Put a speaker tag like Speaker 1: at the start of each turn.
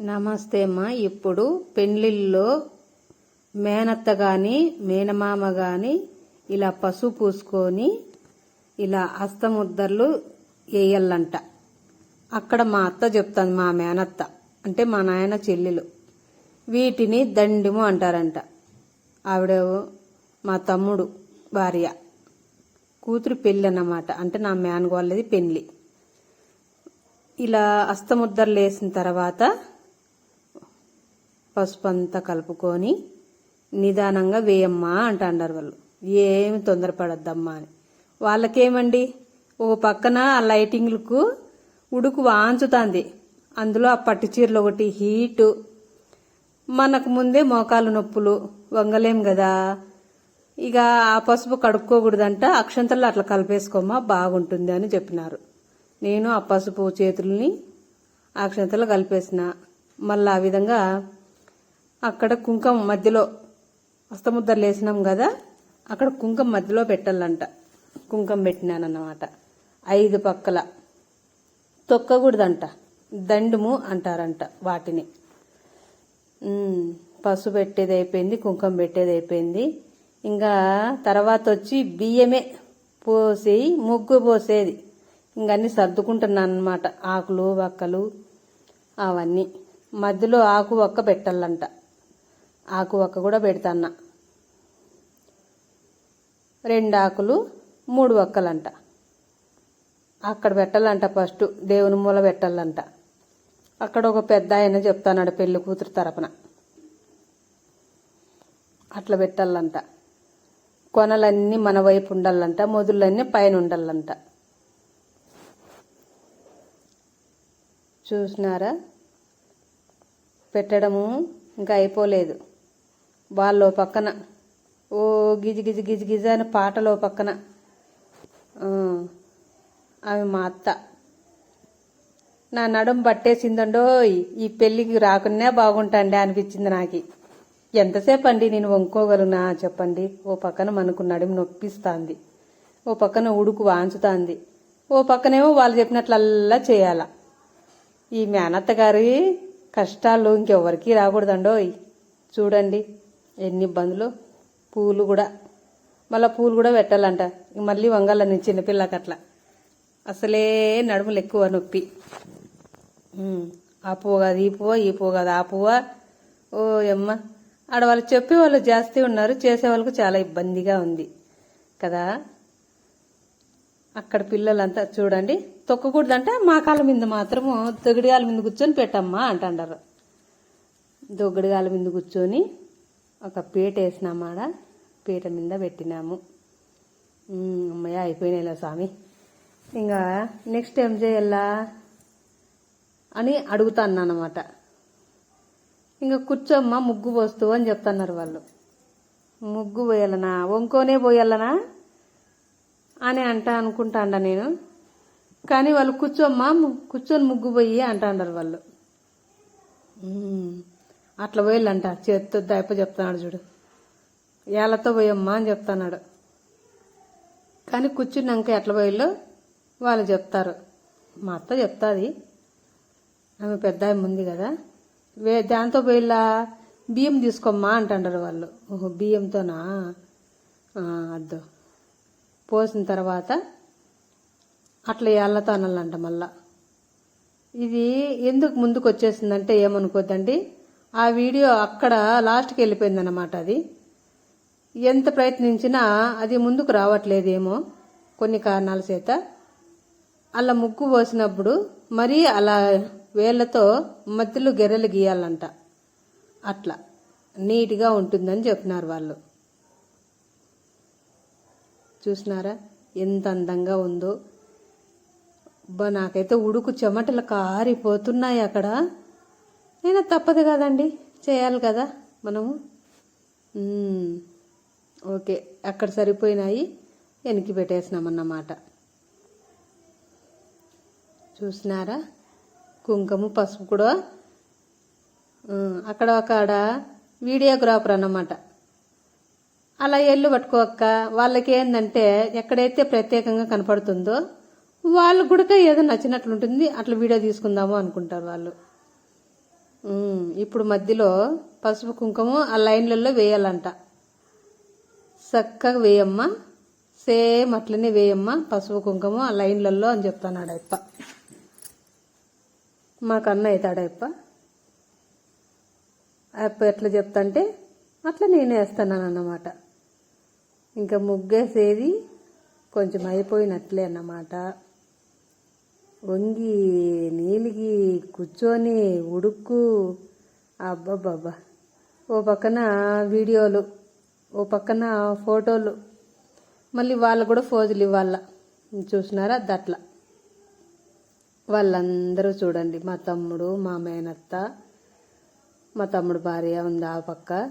Speaker 1: నమస్తే అమ్మా. ఇప్పుడు పెండ్లిల్లో మేనత్త కానీ మేనమామ కానీ ఇలా పసుపు పూసుకొని ఇలా అస్తముద్దర్లు వేయాలంట అక్కడ మా అత్త చెప్తాను మా మేనత్త అంటే మా నాయన చెల్లెలు. వీటిని దండిము అంటారంట. ఆవిడ మా తమ్ముడు భార్య. కూతురు పెళ్ళి అన్నమాట అంటే నా మేనగోళ్ళది పెళ్ళి ఇలా అస్తముద్దర్లు వేసిన తర్వాత పసుపు అంతా కలుపుకొని నిదానంగా వేయమ్మా అంటాండారు వాళ్ళు. ఏమి తొందరపడద్దమ్మా అని. వాళ్ళకేమండి? ఓ పక్కన ఆ లైటింగ్లకు ఉడుకు వాంచుతాంది. అందులో ఆ పట్టు చీరలు ఒకటి హీటు. మనకు ముందే మోకాలు నొప్పులు. వంగలేం కదా ఇక ఆ పసుపు కడుక్కోకూడదంట. అక్షంతలు అట్లా కలిపేసుకోమా బాగుంటుంది అని చెప్పినారు. నేను ఆ పసుపు చేతుల్ని అక్షంతలు కలిపేసిన. మళ్ళీ ఆ విధంగా అక్కడ కుంకం మధ్యలో అస్తముద్దర్లు వేసినాం కదా అక్కడ కుంకం మధ్యలో పెట్టాలంట. కుంకం పెట్టినానన్నమాట. ఐదు పక్కల తొక్కకూడదంట. దండుము అంటారంట వాటిని. పసుపు పెట్టేది అయిపోయింది కుంకుమ పెట్టేది అయిపోయింది. ఇంకా తర్వాత వచ్చి బియ్యమే పోసి ముగ్గు పోసేది. ఇంకన్నీ అన్ని సర్దుకుంటున్నాను అనమాట ఆకులు వక్కలు అవన్నీ. మధ్యలో ఆకు ఒక్క పెట్టాలంట. ఆకు ఒక్క కూడా పెడతాన్న. రెండు ఆకులు మూడు ఒక్కలంట. అక్కడ పెట్టాలంట ఫస్ట్ దేవుని మూల పెట్టాలంట. అక్కడ ఒక పెద్ద ఆయన చెప్తాన్నాడు పెళ్ళి కూతురు తరపున. అట్లా పెట్టాలంట. కొనలన్నీ మన వైపు ఉండాలంట మొదలన్నీ పైన ఉండాలంట. చూసినారా? పెట్టడము ఇంకా అయిపోలేదు. వాళ్ళు పక్కన. ఓ గిజి గిజి గిజి గిజి అని పాటలో పక్కన. ఆమె మా అత్త. నా నడుం పట్టేసిందండోయ్ ఈ పెళ్ళికి రాకున్నా బాగుంటాండి అనిపించింది నాకు. ఎంతసేపు అండి నేను వంకోగలనా చెప్పండి. ఓ పక్కన మనకు నడుము నొప్పిస్తాంది. ఓ పక్కన ఉడుకు వాంచుతాంది. ఓ పక్కనేమో వాళ్ళు చెప్పినట్లల్లా చేయాల. ఈ మేనత్త గారి కష్టాలు ఇంకెవరికీ రాకూడదండోయ్. చూడండి. ఎన్ని ఇబ్బందులు. పూలు కూడా. మళ్ళీ పూలు కూడా పెట్టాలంట. మళ్ళీ మళ్ళీ వంగాలని చిన్నపిల్లకి అట్లా. అసలే నడుములు ఎక్కువ నొప్పి. ఆ పువ్వు కాదు ఈ పువ్వు ఈ పువ్వు కాదు ఆ పువ్వు? ఓ అమ్మ ఆడ వాళ్ళు చెప్పేవాళ్ళు జాస్తి ఉన్నారు చేసేవాళ్ళకు చాలా ఇబ్బందిగా ఉంది. కదా? అక్కడ పిల్లలంతా చూడండి తొక్కకూడదంటే మా కాళ్ళ మీద మాత్రము దొగిడిగాల మీద కూర్చొని పెట్టమ్మా అంటారు దొగిడిగాల మీద కూర్చొని ఒక పీట వేసినామాడ పీట మీద పెట్టినాము. అమ్మయ్య అయిపోయినాయిలే స్వామి. ఇంకా నెక్స్ట్ ఏం చేయాలా? అని అడుగుతాను అనమాట ఇంకా కూర్చోమ్మా ముగ్గు పోస్తూ అని చెప్తున్నారు వాళ్ళు. ముగ్గు పోయాలనా? వంకోనే పోయాలనా? అని అంట అనుకుంటాండ నేను. కానీ వాళ్ళు కూర్చోమ్మా కూర్చొని ముగ్గు పోయి అంటాండారు వాళ్ళు. అట్లా పోయిల్లంట. చేతితో దయప చెప్తున్నాడు చూడు. ఏళ్ళతో పోయమ్మా అని చెప్తున్నాడు. కానీ కూర్చున్నాక ఎట్లా పోయిల్లో? వాళ్ళు చెప్తారు. మా అత్త చెప్తుంది. ఆమె పెద్ద ఆమె ఉంది కదా. వే దాంతో పోయిలా బియ్యం తీసుకోమ్మా అంటారు వాళ్ళు. ఓహో బియ్యంతోనా? ఆ, అద్దు. పోసిన తర్వాత అట్లా ఏళ్ళతో అనాలంట మళ్ళా. ఇది ఎందుకు ముందుకు వచ్చేసిందంటే ఏమనుకోద్దండి? ఆ వీడియో అక్కడ లాస్ట్కి వెళ్ళిపోయిందన్నమాట అది. ఎంత ప్రయత్నించినా అది ముందుకు రావట్లేదేమో కొన్ని కారణాల చేత. అలా ముగ్గు పోసినప్పుడు మరీ అలా వేళ్ళతో మధ్యలో గెర్రెలు గీయాలంట. అట్లా. నీట్గా ఉంటుందని చెప్పినారు వాళ్ళు. చూసినారా? ఎంత అందంగా ఉందో. బా నాకైతే ఉడుకు చెమటలు కారిపోతున్నాయి అక్కడ. అయినా తప్పదు కదండి. చేయాలి కదా మనము. ఓకే అక్కడ సరిపోయినాయి. వెనక్కి పెట్టేసినామన్నమాట. చూసినారా? కుంకుమ పసుపు కూడా. అక్కడ ఒక ఆడ వీడియోగ్రాఫర్ అన్నమాట. అలా ఎల్లు పట్టుకోక్క. వాళ్ళకి ఏంటంటే ఎక్కడైతే ప్రత్యేకంగా కనపడుతుందో వాళ్ళు కూడా ఏదో నచ్చినట్లుంటుంది అట్లా వీడియో తీసుకుందాము అనుకుంటారు వాళ్ళు. ఇప్పుడు మధ్యలో పసుపు కుంకుమ ఆ లైన్లలో వేయాలంట. చక్కగా వేయమ్మా. సేమ్ అట్లనే వేయమ్మా. పసుపు కుంకుమ ఆ లైన్లలో అని చెప్తాను అయ్యప్ప. మాకు అన్న అప్ప ఎట్లా చెప్తాంటే అట్లా నేను వేస్తున్నాను అన్నమాట ఇంకా ముగ్గేసేది కొంచెం అయిపోయినట్లే అన్నమాట. వంగి నీలిగి కూర్చొని ఉడుక్కు. అబ్బబ్బబ్బా. ఓ పక్కన వీడియోలు ఓ పక్కన ఫోటోలు. మళ్ళీ వాళ్ళు కూడా ఫోజులు ఇవ్వాల. చూసినారా? దట్లా. వాళ్ళందరూ చూడండి. మా తమ్ముడు మా మేనత్త మా తమ్ముడు భార్య ఉంది ఆ పక్క.